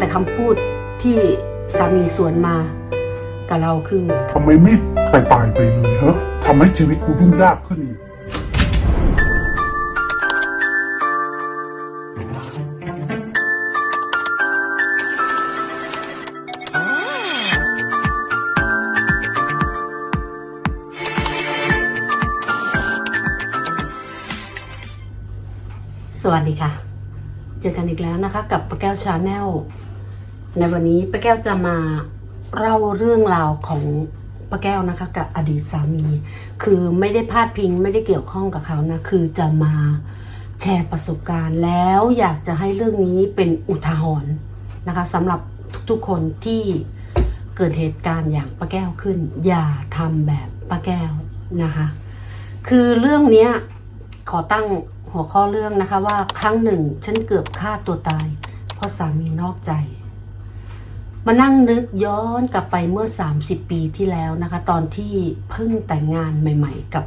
แต่คำพูดที่สามีสวนมากับเราคือทำไมไม่ตายตายๆไปเลยฮะทำให้ชีวิตกูยุ่งยากขึ้นอีกสวัสดีค่ะ เจอกันอีกแล้วนะคะ กับป้าแก้วชาแนล ในวันนี้ป้าแก้วจะมาเล่าเรื่องราวของป้าแก้วนะคะ กับอดีตสามี คือไม่ได้พาดพิงไม่ได้เกี่ยวข้องกับเขานะ คือจะมาแชร์ประสบการณ์ แล้วอยากจะให้เรื่องนี้เป็นอุทาหรณ์นะคะสำหรับทุกๆคนที่เกิดเหตุการณ์อย่างป้าแก้วขึ้น อย่าทำแบบป้าแก้วนะคะ คือเรื่องนี้ขอตั้งหัวข้อเรื่องนะคะว่าครั้งหนึ่งฉันเกือบฆ่าตัวตาย เพราะสามีนอกใจ มานั่งนึกย้อนกลับไปเมื่อ 30 ปีที่แล้วนะคะ ตอนที่เพิ่งแต่งงานใหม่ ๆ กับ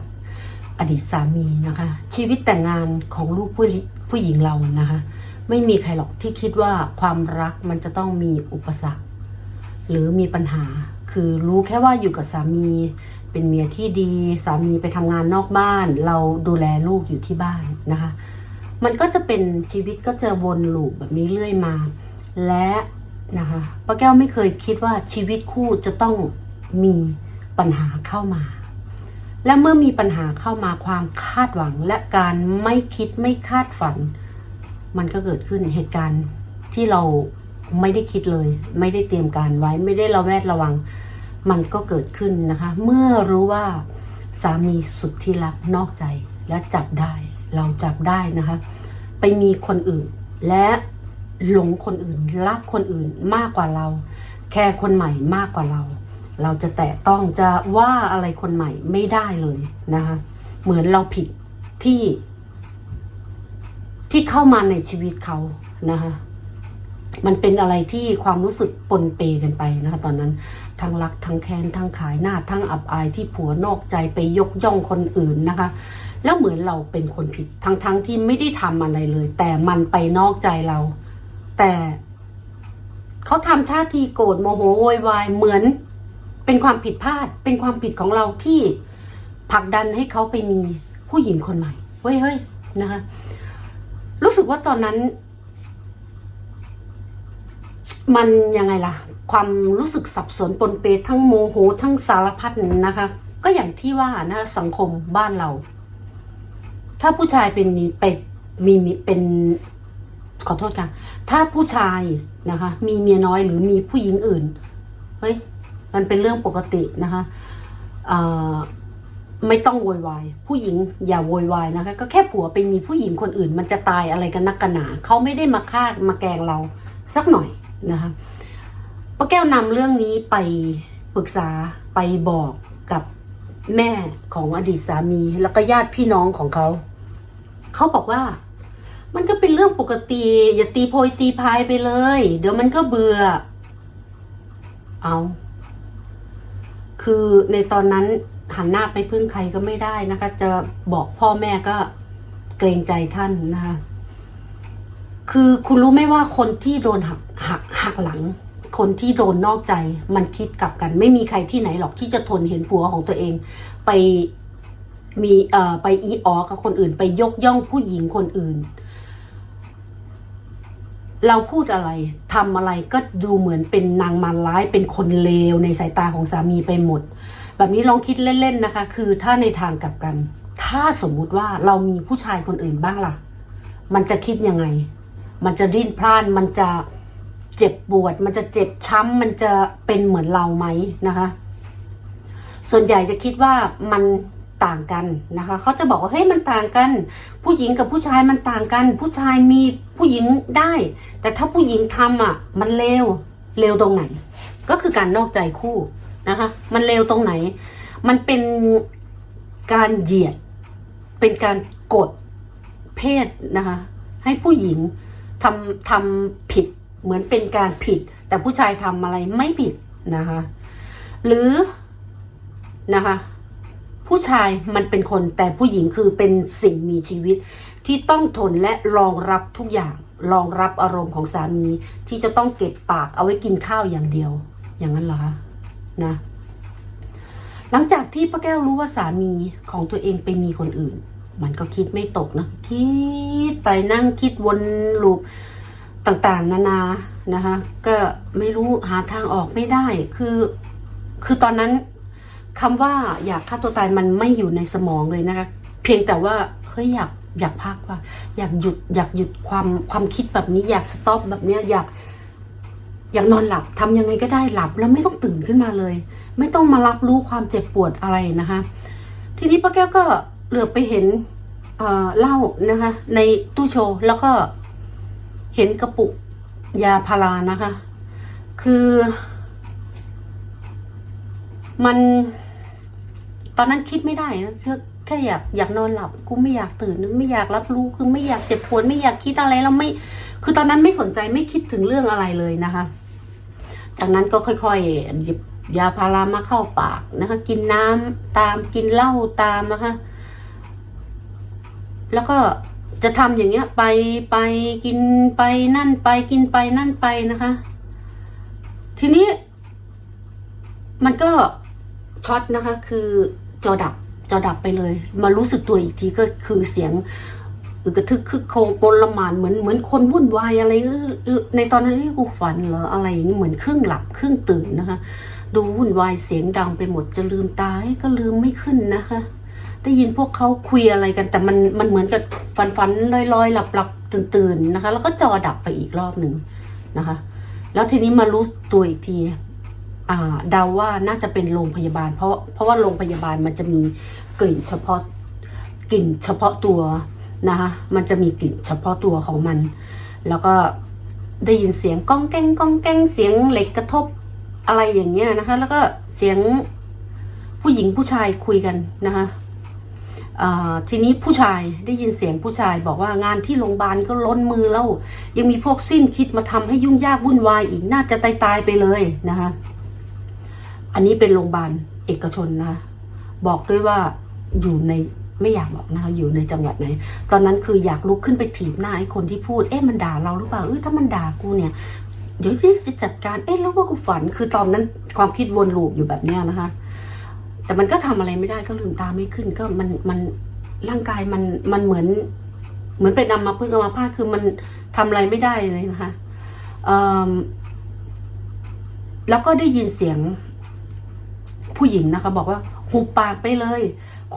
อดีตสามีนะคะ ชีวิตแต่งงานของลูกผู้ผู้หญิงเรานะคะ ไม่มีใครหรอกที่คิดว่าความรักมันจะต้องมีอุปสรรค หรือมีปัญหาคือรู้แค่ว่าอยู่กับสามีเป็นเมียที่ดี สามีไปทำงานนอกบ้าน เราดูแลลูกอยู่ที่บ้านนะคะ มันก็จะเป็นชีวิตก็จะวนลูปแบบนี้เรื่อยมา และ นะคะป้าแก้วไม่เคยคิดว่าชีวิตคู่จะต้องมีปัญหาเข้ามา และเมื่อมีปัญหาเข้ามาความคาดหวังและการไม่คิดไม่คาดฝัน มันก็เกิดขึ้นเหตุการณ์ที่เราไม่ได้คิดเลย ไม่ได้เตรียมการไว้ไม่ได้ระแวดระวัง มันก็เกิดขึ้นนะคะ เมื่อรู้ว่าสามีสุดที่รักนอกใจและจับได้ เราจับได้นะคะ ไปมีคนอื่นและ หลงคนอื่น รักคนอื่นมากกว่าเรา แค่คนใหม่มากกว่าเรา เราจะแตะต้องจะว่าอะไรคนใหม่ไม่ได้เลยนะคะ เหมือนเราผิดที่ ที่เข้ามาในชีวิตเขานะคะมันเป็นอะไรที่ความรู้สึกปนเปกันไปนะคะตอนนั้นทั้งรักทั้งแค้นทั้งขายหน้าทั้งอับอายที่ผัวนอกใจไปยกย่องคนอื่นนะคะ แล้วเหมือนเราเป็นคนผิดทั้งทั้งที่ไม่ได้ทำอะไรเลย แต่มันไปนอกใจเรา แต่เขาทำท่าทีโกรธโมโหโวยวายเหมือน เป็นความผิดพลาด เป็นความผิดของเราที่ผลักดันให้เขาไปมีผู้หญิงคนใหม่เฮ้ยเฮ้ยนะคะ รู้สึกว่าตอนนั้น มันยังไงล่ะ ความรู้สึกสับสนปนเปทั้งโมโหทั้งสารพัดนะคะ ก็อย่างที่ว่านะสังคมบ้านเรา ถ้าผู้ชายเป็นมีไปมีมีเป็น ขอโทษค่ะ ถ้าผู้ชายนะคะ มีเมียน้อยหรือมีผู้หญิงอื่น เฮ้ย มันเป็นเรื่องปกตินะคะไม่ต้องโวยวาย ผู้หญิงอย่าโวยวายนะคะ ก็แค่ผัวไปมีผู้หญิงคนอื่น มันจะตายอะไรกันนักกันหนาเขาไม่ได้มาฆ่ามาแกงเราสักหน่อยนะคะป้าแก้วนำเรื่องนี้ไปปรึกษาไปบอกกับแม่ของอดีตสามี แล้วก็ญาติพี่น้องของเขา เขาบอกว่า มันก็เป็นเรื่องปกติ อย่าตีโพยตีพายไปเลย เดี๋ยวมันก็เบื่อ เอา คือในตอนนั้นหันหน้าไปพึ่งใครก็ไม่ได้นะคะ จะบอกพ่อแม่ก็เกรงใจท่านนะคะ คือคุณรู้ไหมว่าคนที่โดนหักหักหักหลัง คนที่โดนนอกใจ มันคิดกลับกัน ไม่มีใครที่ไหนหรอกที่จะทนเห็นผัวของตัวเอง ไปมีเอ่อไปอีออกับคนอื่น ไปยกย่องผู้หญิงคนอื่น เราพูดอะไรทำอะไรก็ดูเหมือนเป็นนางมารร้ายเป็นคนเลวในสายตาของสามีไปหมด แบบนี้ลองคิดเล่นๆนะคะ คือถ้าในทางกลับกัน ถ้าสมมุติว่าเรามีผู้ชายคนอื่นบ้างล่ะ มันจะคิดยังไง มันจะดิ้นพล่านมันจะเจ็บปวด มันจะเจ็บช้ำ มันจะเป็นเหมือนเราไหมนะคะ ส่วนใหญ่จะคิดว่ามัน ต่างกันนะคะเขาจะบอกว่าเฮ้ยมันต่างกัน ผู้หญิงกับผู้ชายมันต่างกัน ผู้ชายมีผู้หญิงได้ แต่ถ้าผู้หญิงทำอะ มันเลวเลวตรงไหน ก็คือการนอกใจคู่นะคะ มันเลวตรงไหน มันเป็นการเหยียด เป็นการกดเพศนะคะ ให้ผู้หญิงทำทำผิดเหมือนเป็นการผิด แต่ผู้ชายทำอะไรไม่ผิดนะคะ หรือนะคะ ผู้ชายมันเป็นคนแต่ผู้หญิงคือเป็นสิ่งมีชีวิต ที่ต้องทนและรองรับทุกอย่างรองรับอารมณ์ของสามีที่จะต้องเก็บปากเอาไว้กินข้าวอย่างเดียว อย่างนั้นเหรอคะนะ หลังจากที่ป้าแก้วรู้ว่าสามีของตัวเองไปมีคนอื่น มันก็คิดไม่ตกนะ คิดไปนั่งคิดวนลูปต่างๆ นานานะคะ ก็ไม่รู้หาทางออกไม่ได้ คือ คือตอนนั้น คำว่าอยากฆ่าตัวตายมันไม่อยู่ในสมองเลยนะคะ เพียงแต่ว่าเฮ้ยอยากอยากพักว่า อยากหยุดอยากหยุดความความคิดแบบนี้อยากสต็อปแบบเนี้ยอยากอยากนอนหลับทำยังไงก็ได้หลับแล้วไม่ต้องตื่นขึ้นมาเลย ไม่ต้องมารับรู้ความเจ็บปวดอะไรนะคะ ทีนี้ป้าแก้วก็เหลือบไปเห็นเอ่อเหล้านะคะ ในตู้โชว์แล้วก็เห็นกระปุกยาพารานะคะ คือ มัน ตอนนั้นคิดไม่ได้นะแค่แค่อยากอยากนอนหลับกูไม่อยากตื่นไม่อยากรับรู้คือไม่อยากเจ็บปวดไม่อยากคิดอะไรแล้วไม่ คือตอนนั้นไม่สนใจไม่คิดถึงเรื่องอะไรเลยนะคะ จากนั้นก็ค่อยๆหยิบยาพารามาเข้าปากนะคะ กินน้ำตามกินเหล้าตามนะคะ แล้วก็จะทำอย่างเงี้ย ไปไปกินไปนั่นไปกินไปนั่นไปนะคะ ทีนี้ มันก็ช็อตนะคะ คือ จอดับจอดับไปเลย มารู้สึกตัวอีกทีก็คือเสียงอึกระทึกคึกโครมโปนละมานเหมือนเหมือนคนวุ่นวายอะไรในตอนนั้นนี่กูฝันเหรออะไรอย่างนี้เหมือนครึ่งหลับครึ่งตื่นนะคะ ดูวุ่นวายเสียงดังไปหมดจะลืมตาเอ๊ะก็ลืมไม่ขึ้นนะคะ ได้ยินพวกเขาคุยอะไรกัน แต่มันมันเหมือนกับฝันฝันลอยลอยหลับหลับตื่นตื่นนะคะ แล้วก็จอดับไปอีกรอบหนึ่งนะคะ แล้วทีนี้มารู้ตัวอีกที เดาว่าน่าจะเป็นโรงพยาบาล เพราะเพราะว่าโรงพยาบาลมันจะมีกลิ่นเฉพาะกลิ่นเฉพาะตัวนะคะมันจะมีกลิ่นเฉพาะตัวของมัน แล้วก็ได้ยินเสียงก้องแก้งก้องแก้งเสียงเหล็กกระทบอะไรอย่างเงี้ยนะคะ แล้วก็เสียงผู้หญิงผู้ชายคุยกันนะคะทีนี้ผู้ชายได้ยินเสียงผู้ชายบอกว่างานที่โรงพยาบาลก็ล้นมือแล้ว ยังมีพวกสิ้นคิดมาทำให้ยุ่งยากวุ่นวายอีกน่าจะตายตายไปเลยนะคะ อันนี้เป็นโรงพยาบาลเอกชนนะคะบอกด้วยว่าอยู่ในไม่อยากบอกนะคะอยู่ในจังหวัดไหน ตอนนั้นคืออยากลุกขึ้นไปถีบหน้าไอ้คนที่พูด เอ๊ะมันด่าเราหรือเปล่าเออถ้ามันด่ากูเนี่ย เดี๋ยวที่จะจัดการ เอ๊ะแล้วว่ากูฝัน คือตอนนั้นความคิดวนลูปอยู่แบบเนี้ยนะคะ แต่มันก็ทำอะไรไม่ได้ก็ลืมตาไม่ขึ้น ก็มันมันร่างกายมันมันเหมือน เหมือนเป็นอัมพฤกษ์อัมพาคือมันทำอะไรไม่ได้เลยนะคะแล้วก็ได้ยินเสียง ผู้หญิงนะคะ บอกว่าหุบปากไปเลย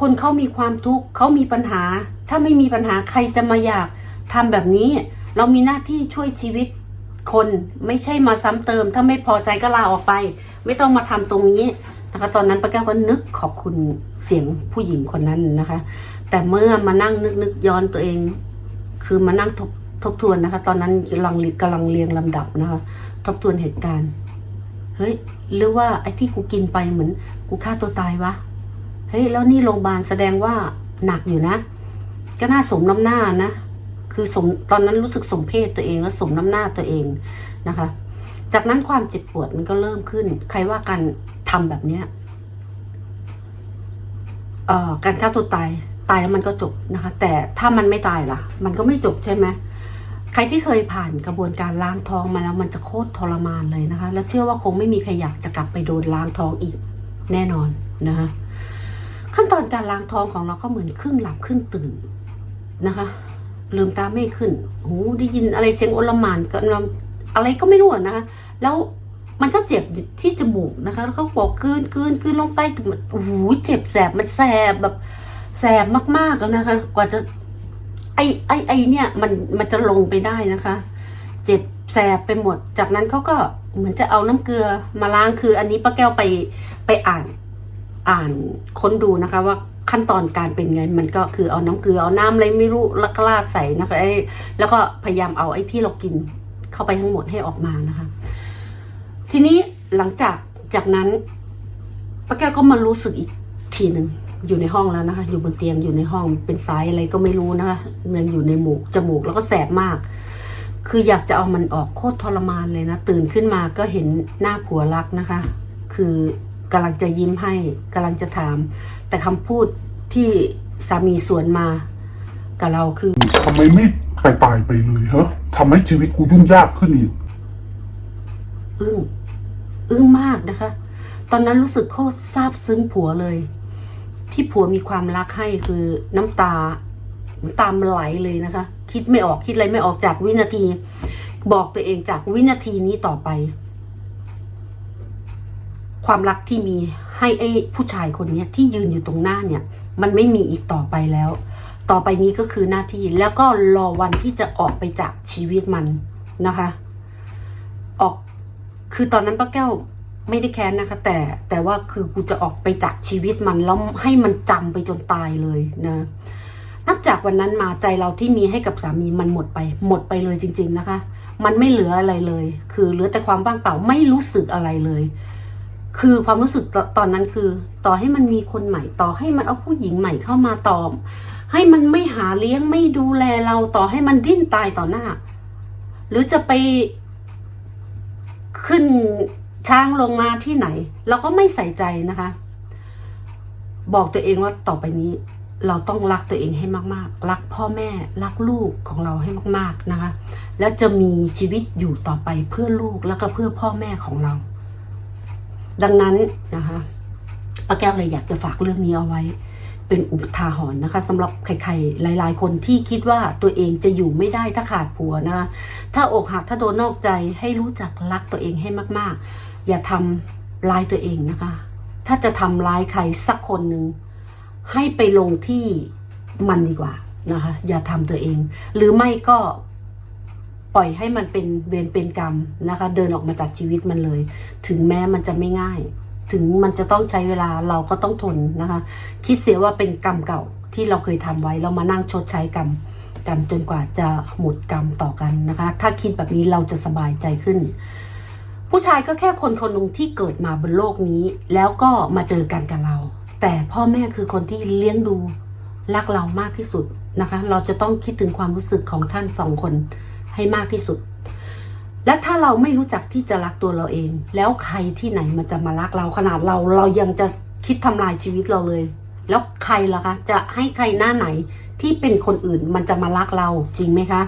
คนเขามีความทุกข์เขามีปัญหา ถ้าไม่มีปัญหาใครจะมาอยากทำแบบนี้ เรามีหน้าที่ช่วยชีวิตคนไม่ใช่มาซ้ำเติม ถ้าไม่พอใจก็ลาออกไป ไม่ต้องมาทำตรงนี้นะคะ ตอนนั้นป้าแก้วก็นึกขอบคุณเสียงผู้หญิงคนนั้นนะคะ แต่เมื่อมานั่งนึกนึกย้อนตัวเอง คือมานั่งทบทบทวนนะคะ ตอนนั้นกำลังกำลังเรียงลำดับนะคะ ทบทวนเหตุการณ์ เฮ้ย หรือว่าไอ้ที่กูกินไปเหมือนกูฆ่าตัวตายวะเฮ้ยแล้วนี่โรงพยาบาลแสดงว่าหนักอยู่นะ ก็น่าสมน้ำหน้านะคือสมตอนนั้นรู้สึกสมเพศตัวเองและสมน้ำหน้าตัวเองนะคะ จากนั้นความเจ็บปวดมันก็เริ่มขึ้น ใครว่าการทำแบบเนี้ยการฆ่าตัวตายตายแล้วมันก็จบนะคะ แต่ถ้ามันไม่ตายล่ะ มันก็ไม่จบใช่ไหม ใครที่เคยผ่านกระบวนการล้างท้องมาแล้วมันจะโคตรทรมานเลยนะคะ แล้วเชื่อว่าคงไม่มีใครอยากจะกลับไปโดนล้างท้องอีกแน่นอนนะคะขั้นตอนการล้างท้องของเราก็เหมือนครึ่งหลับครึ่งตื่นนะคะ ลืมตาไม่ขึ้นหูได้ยินอะไรเสียงโอลหมานกันอะไรก็ไม่รู้นะคะแล้วมันก็เจ็บที่จมูกนะคะ แล้วเขาบอกกืนกืนกืนลงไปโอ้โหเจ็บแสบมันแสบแบบแสบมากๆแล้วนะคะ กว่าจะ ไอ้ไอ้ไอ้เนี่ยมันมันจะลงไปได้นะคะ เจ็บแสบไปหมด จากนั้นเขาก็เหมือนจะเอาน้ำเกลือมาล้างคือ อันนี้ป้าแก้วไปไปอ่านอ่านค้นดูนะคะว่าขั้นตอนการเป็นไงมันก็คือเอาน้ำเกลือเอาน้ำอะไรไม่รู้ล้วก็ราดใส่นะคะไอ้แล้วก็พยายามเอาไอ้ที่เรากินเข้าไปทั้งหมดให้ออกมานะคะ ทีนี้หลังจากจากนั้นป้าแก้วก็มารู้สึกอีกทีหนึ่ง อยู่ในห้องแล้วนะคะ อยู่บนเตียงอยู่ในห้องเป็นสายอะไรก็ไม่รู้นะคะมันอยู่ในหมูกจมูกแล้วก็แสบมาก คืออยากจะเอามันออกโคตรทรมานเลยนะ ตื่นขึ้นมาก็เห็นหน้าผัวรักนะคะ คือกำลังจะยิ้มให้กำลังจะถาม แต่คำพูดที่สามีสวนมากับเราคือทำไมไม่ตายตายๆไปเลยฮะทำให้ชีวิตกูยุ่งยากขึ้นอีกอึ้งอึ้งมากนะคะ ตอนนั้นรู้สึกโคตรซาบซึ้งผัวเลย ที่ผัวมีความรักให้คือน้ำตาน้ำตามนไหลเลยนะคะ คิดไม่ออกคิดอะไรไม่ออกจากวินาที บอกตัวเองจากวินาทีนี้ต่อไป ความรักที่มีให้ไอ้ผู้ชายคนนี้ที่ยืนอยู่ตรงหน้าเนี่ย มันไม่มีอีกต่อไปแล้ว ต่อไปนี้ก็คือหน้าที่แล้วก็รอวันที่จะออกไปจากชีวิตมันนะคะ ออกคือตอนนั้นป้าแก้ว ไม่ได้แค้นนะคะ แต่แต่ว่าคือกูจะออกไปจากชีวิตมันแล้วให้มันจำไปจนตายเลยนะนับจากวันนั้นมาใจเราที่มีให้กับสามีมันหมดไป หมดไปเลยจริง ๆนะคะ มันไม่เหลืออะไรเลย คือเหลือแต่ความว่างเปล่าไม่รู้สึกอะไรเลย คือความรู้สึกตตอนนั้นคือ ต่อให้มันมีคนใหม่ ต่อให้มันเอาผู้หญิงใหม่เข้ามาตอมให้มันไม่หาเลี้ยงไม่ดูแลเราต่อให้มันดิ้นตายต่อหน้า หรือจะไปขึ้น ช้างลงมาที่ไหน เราก็ไม่ใส่ใจนะคะ บอกตัวเองว่าต่อไปนี้ เราต้องรักตัวเองให้มากๆ รักพ่อแม่รักลูกของเราให้มากๆนะคะ แล้วจะมีชีวิตอยู่ต่อไปเพื่อลูกแล้วก็เพื่อพ่อแม่ของเรา ดังนั้นนะคะป้าแก้วเลยอยากจะฝากเรื่องนี้เอาไว้เป็นอุทาหรณ์นะคะสำหรับใครๆหลาย ๆ คนที่คิดว่าตัวเองจะอยู่ไม่ได้ถ้าขาดผัวนะคะถ้าอกหักถ้าโดนนอกใจให้รู้จักรักตัวเองให้มาก ๆ อย่าทำร้ายตัวเองนะคะ ถ้าจะทำร้ายใครสักคนหนึ่งให้ไปลงที่มันดีกว่านะคะ อย่าทำตัวเอง หรือไม่ก็ปล่อยให้มันเป็นเวรเป็นกรรมนะคะ เดินออกมาจากชีวิตมันเลย ถึงแม้มันจะไม่ง่าย ถึงมันจะต้องใช้เวลาเราก็ต้องทนนะคะ คิดเสียว่าเป็นกรรมเก่าที่เราเคยทำไว้เรามานั่งชดใช้กรรมกันจนกว่าจะหมดกรรมต่อกันนะคะ ถ้าคิดแบบนี้เราจะสบายใจขึ้น ผู้ชายก็แค่คนคนหนึ่งที่เกิดมาบนโลกนี้ แล้วก็มาเจอกันกับเรา แต่พ่อแม่คือคนที่เลี้ยงดูรักเรามากที่สุดนะคะ เราจะต้องคิดถึงความรู้สึกของท่านสองคนให้มากที่สุด และถ้าเราไม่รู้จักที่จะรักตัวเราเอง แล้วใครที่ไหนมันจะมารักเราขนาดเราเรายังจะคิดทำลายชีวิตเราเลย แล้วใครล่ะคะ จะให้ใครหน้าไหนที่เป็นคนอื่นมันจะมารักเราจริงไหมคะ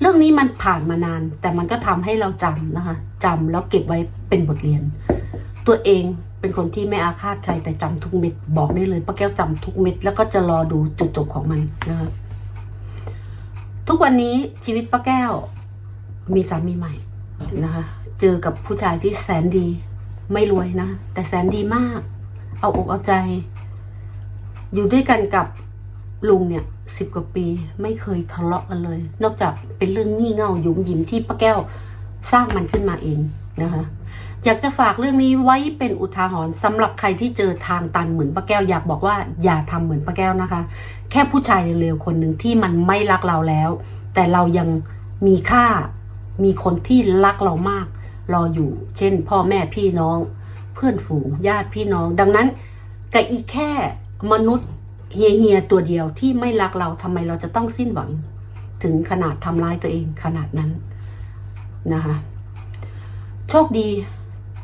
เรื่องนี้มันผ่านมานาน แต่มันก็ทำให้เราจำนะคะจำแล้วเก็บไว้เป็นบทเรียน ตัวเองเป็นคนที่ไม่อาฆาตใครแต่จำทุกเม็ดบอกได้เลยป้าแก้วจำทุกเม็ดแล้วก็จะรอดูจุดจบของมันนะคะทุกวันนี้ชีวิตป้าแก้ว มีสามีใหม่นะคะ เจอกับผู้ชายที่แสนดีไม่รวยนะ แต่แสนดีมาก เอาอกเอาใจ อยู่ด้วยกันกับ ลุงเนี่ยสิบกว่าปีไม่เคยทะเลาะกันเลย นอกจากเป็นเรื่องงี่เง่าหยุมหยิมที่ป้าแก้วสร้างมันขึ้นมาเองนะคะอยากจะฝากเรื่องนี้ไว้เป็นอุทาหรณ์สำหรับใครที่เจอทางตันเหมือนป้าแก้วอยากบอกว่าอย่าทำเหมือนป้าแก้วนะคะ แค่ผู้ชายเร็วๆคนหนึ่งที่มันไม่รักเราแล้ว แต่เรายังมีค่ามีคนที่รักเรามาก รออยู่ เช่น พ่อแม่พี่น้อง เพื่อนฝูงญาติพี่น้อง ดังนั้นกับอีกแค่มนุษย์ เฮียเฮียๆตัวเดียวที่ไม่รักเราทำไมเราจะต้องสิ้นหวัง ถึงขนาดทำร้ายตัวเองขนาดนั้นนะคะโชคดี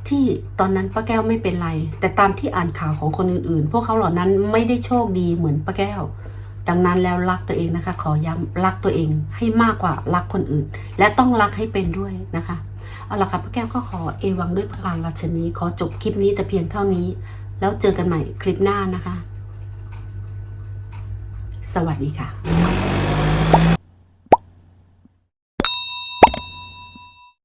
ที่ตอนนั้นป้าแก้วไม่เป็นไร แต่ตามที่อ่านข่าวของคนอื่นๆ พวกเขาเหล่านั้นไม่ได้โชคดีเหมือนป้าแก้ว ดังนั้นแล้วรักตัวเองนะคะ ขอย้ำรักตัวเองให้มากกว่ารักคนอื่น และต้องรักให้เป็นด้วยนะคะเอาละค่ะป้าแก้วก็ขอเอวังด้วยประการราชนี้ขอจบคลิปนี้แต่เพียงเท่านี้ แล้วเจอกันใหม่คลิปหน้านะคะ สวัสดีค่ะ